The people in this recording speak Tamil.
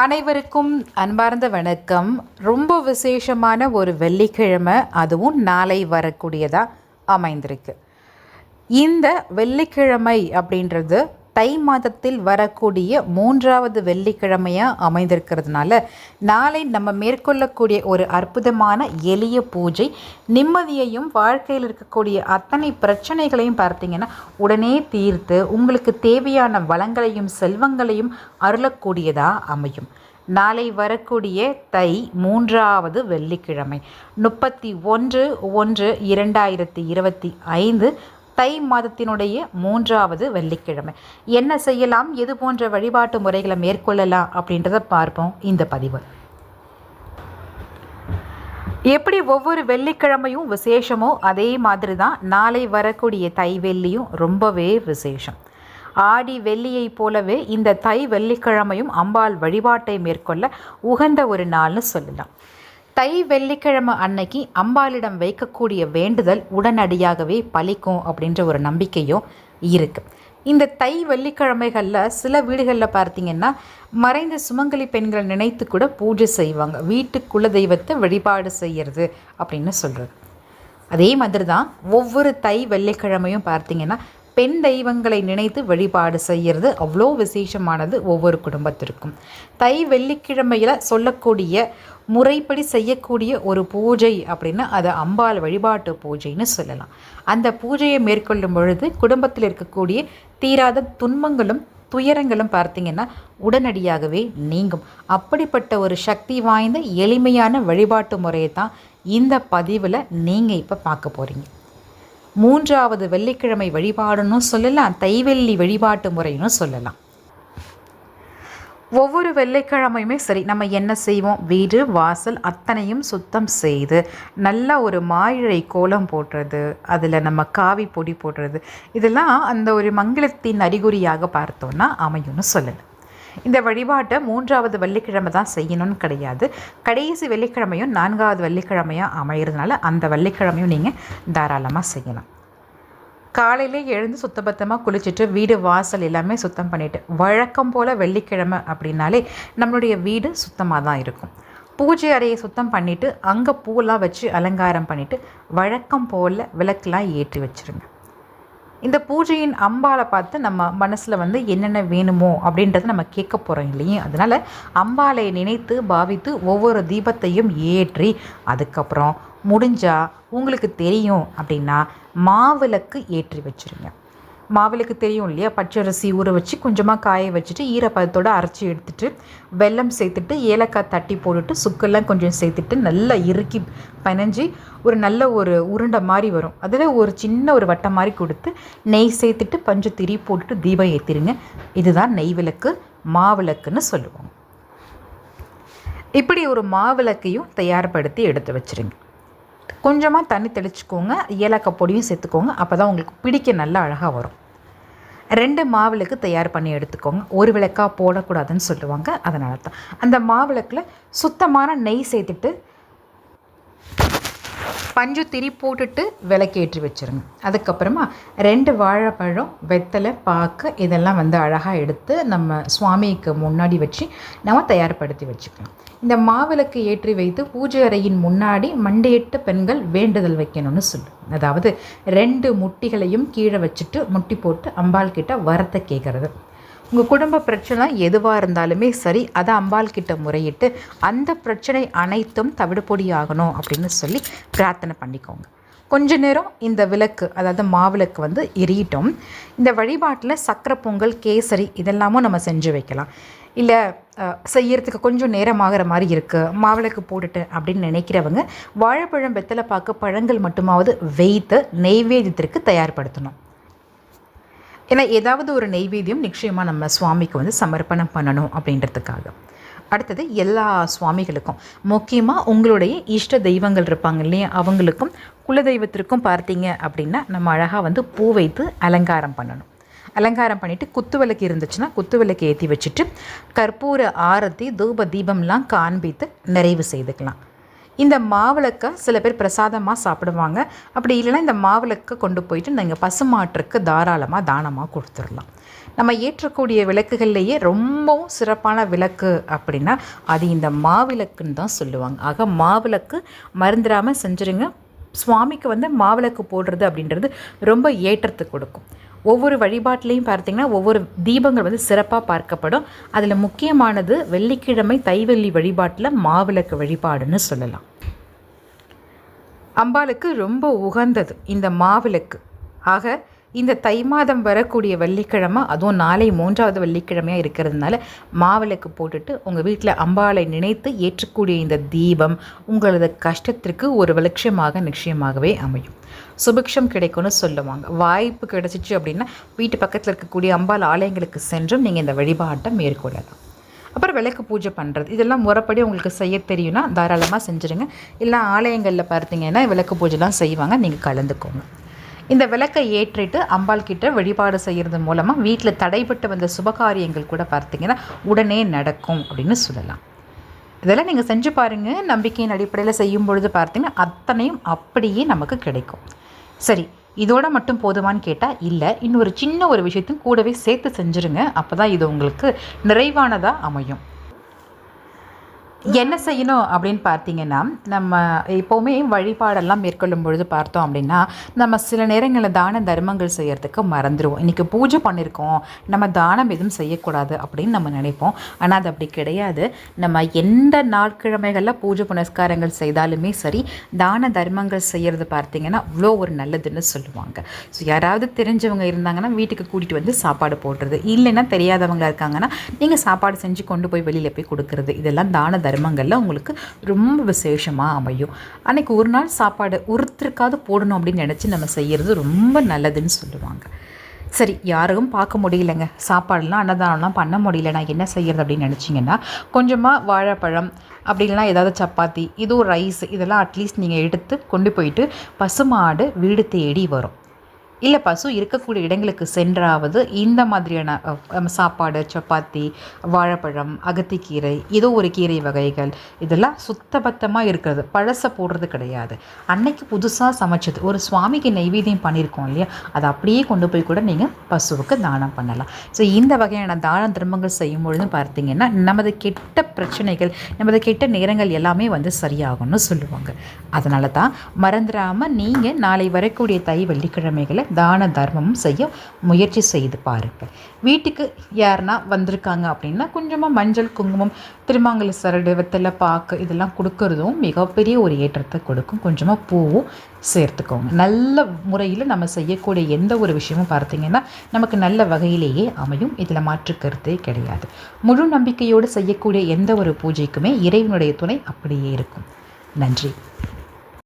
அனைவருக்கும் அன்பார்ந்த வணக்கம். ரொம்ப விசேஷமான ஒரு வெள்ளிக்கிழமை அதுவும் நாளை வரக்கூடியதாக அமைந்திருக்கு. இந்த வெள்ளிக்கிழமை அப்படின்றது தை மாதத்தில் வரக்கூடிய மூன்றாவது வெள்ளிக்கிழமையாக அமைந்திருக்கிறதுனால நாளை நம்ம மேற்கொள்ளக்கூடிய ஒரு அற்புதமான எளிய பூஜை நிம்மதியையும் வாழ்க்கையில் இருக்கக்கூடிய அத்தனை பிரச்சனைகளையும் பார்த்தீங்கன்னா உடனே தீர்த்து உங்களுக்கு தேவையான வளங்களையும் செல்வங்களையும் அருளக்கூடியதாக அமையும். நாளை வரக்கூடிய தை மூன்றாவது வெள்ளிக்கிழமை முப்பத்தி ஒன்று ஒன்று இரண்டாயிரத்தி இருபத்தி ஐந்து தை மாதத்தினுடைய மூன்றாவது வெள்ளிக்கிழமை. என்ன செய்யலாம்? எது போன்ற வழிபாட்டு முறைகளை மேற்கொள்ளலாம் அப்படின்றத பார்ப்போம் இந்த பதிவு. எப்படி ஒவ்வொரு வெள்ளிக்கிழமையும் விசேஷமோ அதே மாதிரி தான் நாளை வரக்கூடிய தை வெள்ளியும் ரொம்பவே விசேஷம். ஆடி வெள்ளியை போலவே இந்த தை வெள்ளிக்கிழமையும் அம்பாள் வழிபாட்டை மேற்கொள்ள உகந்த ஒரு நாள்னு சொல்லலாம். தை வெள்ளிக்கிழமை அன்னைக்கு அம்பாளிடம் வைக்கக்கூடிய வேண்டுதல் உடனடியாகவே பலிக்கும் அப்படின்ற ஒரு நம்பிக்கையும் இருக்குது இந்த தை வெள்ளிக்கிழமைகளில் சில வீடுகளில் பார்த்தீங்கன்னா மறைந்த சுமங்கலி பெண்களை நினைத்து கூட பூஜை செய்வாங்க. வீட்டு குல தெய்வத்தை வழிபாடு செய்கிறது அப்படின்னு சொல்கிறது அதே மாதிரி தான் ஒவ்வொரு தை வெள்ளிக்கிழமையும் பார்த்தீங்கன்னா பெண் தெய்வங்களை நினைத்து வழிபாடு செய்கிறது. அவ்வளோ விசேஷமானது ஒவ்வொரு குடும்பத்திற்கும். தை வெள்ளிக்கிழமையில் சொல்லக்கூடிய முறைப்படி செய்யக்கூடிய ஒரு பூஜை அப்படின்னா அது அம்பாள் வழிபாட்டு பூஜைன்னு சொல்லலாம். அந்த பூஜையை மேற்கொள்ளும் பொழுது குடும்பத்தில் இருக்கக்கூடிய தீராத துன்பங்களும் துயரங்களும் பார்த்தீங்கன்னா உடனடியாகவே நீங்கும். அப்படிப்பட்ட ஒரு சக்தி வாய்ந்த எளிமையான வழிபாட்டு முறையை தான் இந்த பதிவில் நீங்கள் இப்போ பார்க்க போகிறீங்க மூன்றாவது வெள்ளிக்கிழமை வழிபாடுன்னு சொல்லலாம். தைவெள்ளி வழிபாட்டு முறைன்னு சொல்லலாம். ஒவ்வொரு வெள்ளிக்கிழமையுமே சரி நம்ம என்ன செய்வோம்? வீடு வாசல் அத்தனையும் சுத்தம் செய்து நல்ல ஒரு மாயிழை கோலம் போடுறது அதில் நம்ம காவி பொடி போடுறது இதெல்லாம் அந்த ஒரு மங்களத்தின் அறிகுறியாக பார்த்தோன்னா அமையும்னு சொல்லலாம். இந்த வழிபாட்டை மூன்றாவது வெள்ளிக்கிழமை தான் செய்யணும்னு கிடையாது. கடைசி வெள்ளிக்கிழமையும் நான்காவது வெள்ளிக்கிழமையாக அமைகிறதுனால அந்த வெள்ளிக்கிழமையும் நீங்கள் தாராளமாக செய்யலாம். காலையிலே எழுந்து சுத்தபத்தமாக குளிச்சுட்டு வீடு வாசல் எல்லாமே சுத்தம் பண்ணிவிட்டு வழக்கம் போல் வெள்ளிக்கிழமை அப்படின்னாலே நம்மளுடைய வீடு சுத்தமாக தான் இருக்கும். பூஜை அறையை சுத்தம் பண்ணிவிட்டு அங்கே பூலாம் வச்சு அலங்காரம் பண்ணிவிட்டு வழக்கம் போல் விளக்கெலாம் ஏற்றி வச்சுருங்க. இந்த பூஜையின் அம்பாலை பார்த்து நம்ம மனசில் வந்து என்னென்ன வேணுமோ அப்படின்றத நம்ம கேட்க போகிறோம் இல்லையே? அதனால் அம்பாலை நினைத்து பாவித்து ஒவ்வொரு தீபத்தையும் ஏற்றி அதுக்கப்புறம் முடிஞ்சால் உங்களுக்கு தெரியும் அப்படின்னா மாவிளக்கு ஏற்றி வச்சுருங்க. மாவிளக்கு தெரியும் இல்லையா? பச்சரிசி ஊற வச்சு கொஞ்சமாக காய வச்சுட்டு ஈரப்பதத்தோடு அரைச்சி எடுத்துட்டு வெல்லம் சேர்த்துட்டு ஏலக்காய் தட்டி போட்டுட்டு சுக்கெல்லாம் கொஞ்சம் சேர்த்துட்டு நல்லா இறுக்கி பனைஞ்சி ஒரு நல்ல ஒரு உருண்டை மாதிரி வரும். அதில் ஒரு சின்ன ஒரு வட்டம் மாதிரி கொடுத்து நெய் சேர்த்துட்டு பஞ்சு திரி போட்டுட்டு தீபம் ஏற்றிடுங்க இதுதான் நெய் விளக்கு மாவிளக்குன்னு சொல்லுவோம். இப்படி ஒரு மாவிளக்கையும் தயார்படுத்தி எடுத்து வச்சுருங்க. கொஞ்சமாக தண்ணி தெளிச்சுக்கோங்க ஏலக்காய் பொடியும் சேர்த்துக்கோங்க. அப்போ தான் உங்களுக்கு பிடிக்க நல்லா அழகாக வரும். ரெண்டு மாவிளக்கு தயார் பண்ணி எடுத்துக்கோங்க. ஒரு விளக்காக போடக்கூடாதுன்னு சொல்லுவாங்க. அதனால தான் அந்த மாவிளக்கில் சுத்தமான நெய் சேர்த்துட்டு பஞ்சு திரி போட்டுட்டு விளக்கேற்றி வச்சுருங்க. அதுக்கப்புறமா ரெண்டு வாழைப்பழம் வெத்தலை பாக்கு இதெல்லாம் வந்து அழகாக எடுத்து நம்ம சுவாமிக்கு முன்னாடி வச்சு நம்ம தயார்படுத்தி வச்சுக்கலாம் இந்த மாவிளக்கு ஏற்றி வைத்து பூஜை அறையின் முன்னாடி மண்டையிட்டு பெண்கள் வேண்டுதல் வைக்கணும்னு சொல்லு. அதாவது ரெண்டு முட்டிகளையும் கீழே வச்சுட்டு முட்டி போட்டு அம்பாள் கிட்ட வரத்தை கேட்குறது உங்கள் குடும்ப பிரச்சனை எதுவாக இருந்தாலுமே சரி அதை அம்பாள் கிட்ட முறையிட்டு அந்த பிரச்சனை அனைத்தும் தவிடுபொடி ஆகணும் அப்படின்னு சொல்லி பிரார்த்தனை பண்ணிக்கோங்க. கொஞ்ச நேரம் இந்த விளக்கு அதாவது மாவிளக்கு வந்து எரியட்டும். இந்த வழிபாட்டில் சக்கரை பொங்கல் கேசரி இதெல்லாமும் நம்ம செஞ்சு வைக்கலாம். இல்லை செய்யறதுக்கு கொஞ்சம் நேரமாகிற மாதிரி இருக்குது மாவிளக்கு போட்டுட்டு அப்படின்னு நினைக்கிறவங்க வாழைப்பழம் வெத்தலை பார்க்க பழங்கள் மட்டுமாவது வைத்து நெய்வேதியத்திற்கு தயார்படுத்தணும். ஏன்னா ஏதாவது ஒரு நெய்வேத்தியம் நிச்சயமாக நம்ம சுவாமிக்கு வந்து சமர்ப்பணம் பண்ணணும் அப்படின்றதுக்காக. அடுத்தது எல்லா சுவாமிகளுக்கும். முக்கியமாக உங்களுடைய இஷ்ட தெய்வங்கள் இருப்பாங்க இல்லையா? அவங்களுக்கும் குலதெய்வத்திற்கும் பார்த்தீங்க அப்படின்னா நம்ம அழகாக வந்து பூ வைத்து அலங்காரம் பண்ணணும். அலங்காரம் பண்ணிவிட்டு குத்து விளக்கு இருந்துச்சுன்னா குத்து விளக்கு ஏற்றி வச்சுட்டு கற்பூர ஆரத்தி தூப தீபம்லாம் காண்பித்து நிறைவு செய்துக்கலாம். இந்த மாவிளக்கை சில பேர் பிரசாதமாக சாப்பிடுவாங்க. அப்படி இல்லைன்னா இந்த மாவிளக்கை கொண்டு போயிட்டு நீங்கள் பசுமாட்டுக்கு தாராளமாக தானமாக கொடுத்துடலாம். நம்ம ஏற்றக்கூடிய விளக்குகள்லேயே ரொம்பவும் சிறப்பான விளக்கு அப்படின்னா அது இந்த மாவிளக்குன்னு தான் சொல்லுவாங்க. ஆக மாவிளக்கு மறந்துடாமல் செஞ்சுருங்க. சுவாமிக்கு வந்து மாவிளக்கு போடுறது அப்படின்றது ரொம்ப ஏற்றத்தை கொடுக்கும். ஒவ்வொரு வழிபாட்டிலையும் பார்த்தீங்கன்னா ஒவ்வொரு தீபங்கள் வந்து சிறப்பாக பார்க்கப்படும். அதில் முக்கியமானது வெள்ளிக்கிழமை தைவெள்ளி வழிபாட்டில் மாவிளக்கு வழிபாடுன்னு சொல்லலாம். அம்பாளுக்கு ரொம்ப உகந்தது இந்த மாவிளக்கு. ஆக இந்த தை மாதம் வரக்கூடிய வெள்ளிக்கிழமை அதுவும் நாளை மூன்றாவது வெள்ளிக்கிழமையாக இருக்கிறதுனால மாவிளக்கு போட்டுட்டு உங்கள் வீட்டில் அம்பாளை நினைத்து ஏற்றக்கூடிய இந்த தீபம் உங்களது கஷ்டத்திற்கு ஒரு விலட்சியமாக நிச்சயமாகவே அமையும். சுபிக்ஷம் கிடைக்கும்னு சொல்லுவாங்க. வாய்ப்பு கிடைச்சிச்சு அப்படின்னா வீட்டு பக்கத்தில் இருக்கக்கூடிய அம்பாள் ஆலயங்களுக்கு சென்றும் நீங்கள் இந்த வழிபாட்டை மேற்கொள்ளலாம். அப்புறம் விளக்கு பூஜை பண்ணுறது இதெல்லாம் முறைப்படி உங்களுக்கு செய்ய தெரியும்னா தாராளமாக செஞ்சுருங்க. இல்லை ஆலயங்களில் பார்த்தீங்கன்னா விளக்கு பூஜைலாம் செய்வாங்க. நீங்கள் கலந்துக்கோங்க. இந்த விளக்கை ஏற்றிட்டு அம்பாள் கிட்ட வழிபாடு செய்கிறது மூலமாக வீட்டில் தடைபட்டு வந்த சுபகாரியங்கள் கூட பார்த்தீங்கன்னா உடனே நடக்கும் அப்படின்னு சொல்லலாம். இதெல்லாம் நீங்கள் செஞ்சு பாருங்கள் நம்பிக்கையின் அடிப்படையில் செய்யும் பொழுது பார்த்தீங்கன்னா அத்தனையும் அப்படியே நமக்கு கிடைக்கும். சரி இதோட மட்டும் போதுமான்னு கேட்டால் இல்லை. இன்னொரு சின்ன ஒரு விஷயத்தையும் கூடவே சேர்த்து செஞ்சுருங்க. அப்போ தான் இது உங்களுக்கு நிறைவானதாக அமையும். என்ன செய்யணும் அப்படின்னு பார்த்தீங்கன்னா நம்ம எப்போவுமே வழிபாடெல்லாம் மேற்கொள்ளும் பொழுது பார்த்தோம் அப்படின்னா நம்ம சில நேரங்களில் தான தர்மங்கள் செய்கிறதுக்கு மறந்துடுவோம் இன்றைக்கி பூஜை பண்ணியிருக்கோம் நம்ம தானம் எதுவும் செய்யக்கூடாது அப்படின்னு நம்ம நினைப்போம். ஆனால் அது அப்படி கிடையாது. நம்ம எந்த நாட்கிழமைகளில் பூஜை புனஸ்காரங்கள் செய்தாலுமே சரி தான தர்மங்கள் செய்கிறது பார்த்தீங்கன்னா அவ்வளோ ஒரு நல்லதுன்னு சொல்லுவாங்க. ஸோ யாராவது தெரிஞ்சவங்க இருந்தாங்கன்னா வீட்டுக்கு கூட்டிகிட்டு வந்து சாப்பாடு போடுறது. இல்லைன்னா தெரியாதவங்க இருக்காங்கன்னா நீங்கள் சாப்பாடு செஞ்சு கொண்டு போய் வெளியில் போய் கொடுக்குறது. இதெல்லாம் தான தர்மங்களில் உங்களுக்கு ரொம்ப விசேஷமாக அமையும். அன்றைக்கி ஒரு நாள் சாப்பாடு ஒருத்தருக்காவது போடணும் அப்படின்னு நினச்சி நம்ம செய்கிறது ரொம்ப நல்லதுன்னு சொல்லுவாங்க. சரி யாரும் பார்க்க முடியலைங்க. சாப்பாடுலாம் அன்னதானம்லாம் பண்ண முடியல. நான் என்ன செய்கிறது அப்படின்னு நினச்சிங்கன்னா கொஞ்சமாக வாழைப்பழம் அப்படி இல்லைனா ஏதாவது சப்பாத்தி இதுவும் ரைஸ் இதெல்லாம் அட்லீஸ்ட் நீங்கள் எடுத்து கொண்டு போயிட்டு பசுமாடு வீடு தேடி வரும். இல்லை பசு இருக்கக்கூடிய இடங்களுக்கு சென்றாவது இந்த மாதிரியான சாப்பாடு சப்பாத்தி வாழைப்பழம் அகத்திக்கீரை ஏதோ ஒரு கீரை வகைகள் இதெல்லாம் சுத்தபத்தமாக இருக்கிறது. பழசை போடுறது கிடையாது. அன்னைக்கு புதுசாக சமைச்சது. ஒரு சுவாமிக்கு நைவேத்தியம் பண்ணியிருக்கோம் இல்லையா? அதை அப்படியே கொண்டு போய் கூட நீங்கள் பசுவுக்கு தானம் பண்ணலாம். ஸோ இந்த வகையான தான தர்மங்கள் செய்யும் பொழுது பார்த்தீங்கன்னா நமது கெட்ட பிரச்சனைகள் நமது கெட்ட நேரங்கள் எல்லாமே வந்து சரியாகும்னு சொல்லுவாங்க. அதனால தான் மறந்துடாமல் நீங்கள் நாளை வரக்கூடிய தை வெள்ளிக்கிழமைகளை தான தர்மமும் செய்ய முயற்சி செய்து பாருங்கள். வீட்டுக்கு யாருன்னா வந்திருக்காங்க அப்படின்னா கொஞ்சமாக மஞ்சள் குங்குமம் திருமாங்கல சரடு வெத்தலை பாக்கு இதெல்லாம் கொடுக்கறதும் மிகப்பெரிய ஒரு ஏற்றத்தை கொடுக்கும். கொஞ்சமாக பூவும் சேர்த்துக்கோங்க. நல்ல முறையில் நம்ம செய்யக்கூடிய எந்த ஒரு விஷயமும் பார்த்தீங்கன்னா நமக்கு நல்ல வகையிலேயே அமையும். இதில் மாற்று கருத்தே கிடையாது. முழு நம்பிக்கையோடு செய்யக்கூடிய எந்த ஒரு பூஜைக்குமே இறைவனுடைய துணை அப்படியே இருக்கும். நன்றி.